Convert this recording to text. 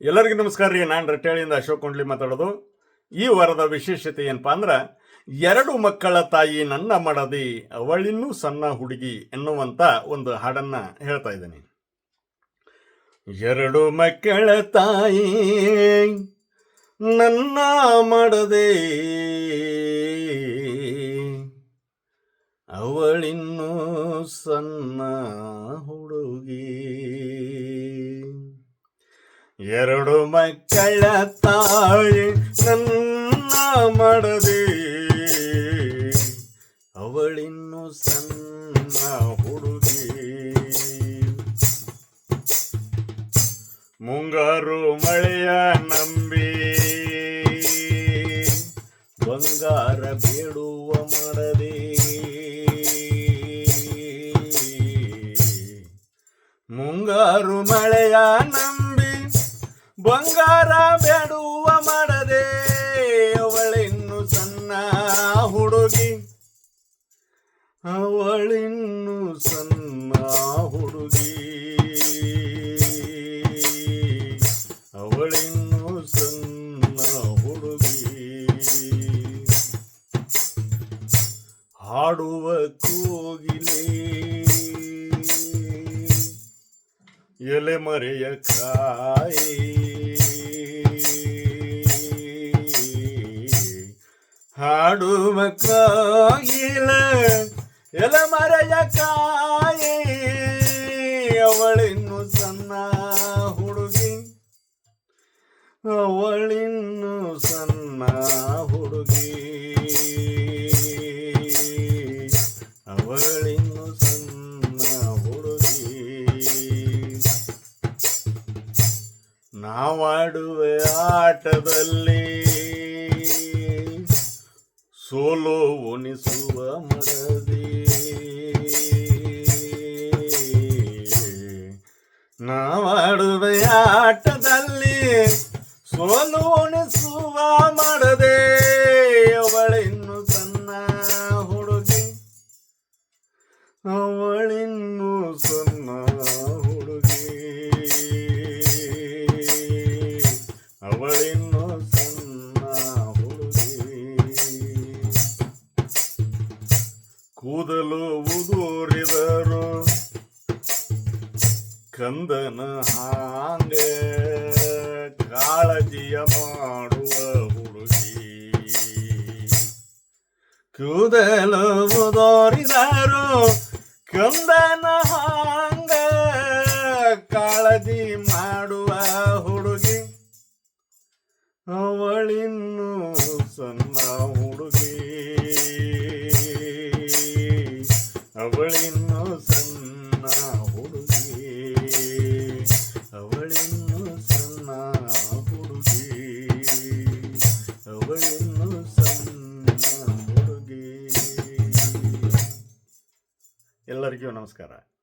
ಎಲ್ಲರಿಗೂ ನಮಸ್ಕಾರ ರೀ. ನಾನು ರಟ್ಟೇಳಿಯಿಂದ ಅಶೋಕ್ ಕುಂಡ್ಲಿ ಮಾತಾಡೋದು. ಈ ವಾರದ ವಿಶೇಷತೆ ಏನಪ್ಪಾ ಅಂದ್ರೆ, ಎರಡು ಮಕ್ಕಳ ತಾಯಿ ನನ್ನ ಮಡದಿ, ಅವಳಿನ್ನೂ ಸಣ್ಣ ಹುಡುಗಿ ಎನ್ನುವಂಥ ಒಂದು ಹಾಡನ್ನ ಹೇಳ್ತಾ ಇದ್ದೀನಿ. ಎರಡು ಮಕ್ಕಳ ತಾಯಿ, ನನ್ನ ಮಡದೆ, ಅವಳಿನ್ನೂ ಸಣ್ಣ ಹುಡುಗಿ. ಎರಡು ಮಕ್ಕಳ ತಾಯಿ ನನ್ನ ಮಾಡದೆ ಅವಳಿನ್ನು ಸಣ್ಣ ಹುಡುಗಿ ಮುಂಗಾರು ಮಳೆಯ ನಂಬಿ ಬಂಗಾರ ಬೇಡುವ ಮಾಡದೆ ಮುಂಗಾರು ಮಳೆಯ ನಂಬಿ ಬಂಗಾರ ಬೇಡುವ ಮಾಡದೆ ಅವಳಿನ್ನು ಸಣ್ಣ ಹುಡುಗಿ. ಅವಳಿನ್ನು ಸಣ್ಣ ಹುಡುಗಿ. ಅವಳಿನ್ನು ಸಣ್ಣ ಹುಡುಗಿ. ಹಾಡುವ ಕೋಗಿಲೆ ಎಲೆ ಮರೆಯ ಕಾಯಿ. ಹಾಡುವ ಕಾಯಿಲ, ಎಲ ಮರೆಯ ಕಾಯಿ, ಅವಳಿನ್ನು ಸಣ್ಣ ಹುಡುಗಿ, ಅವಳಿನ್ನು ಸಣ್ಣ ಹುಡುಗಿ. ಅವಳಿನ್ನು ಸಣ್ಣ ಹುಡುಗಿ. ನಾವಾಡುವ ಆಟದಲ್ಲಿ ಸೋಲು ಉಣಿಸುವ ಮಡದಿ ನಾವಾಡುವ ಆಟದಲ್ಲಿ ಸೋಲು ಉಣಿಸುವ ಮಾಡದೆ ಕೂದಲು ಉದುರಿದರು. ಕಂದನ ಹಾಂಗ ಕಾಳಜಿಯ ಮಾಡುವ ಹುಡುಗಿ. ಕೂದಲು ಉದುರಿದರು. ಕಂದನ ಹಾಂಗ ಕಾಳಜಿ ಮಾಡುವ ಹುಡುಗಿ. ಅವಳಿನ್ನು ಎಲ್ಲರಿಗೂ ನಮಸ್ಕಾರ.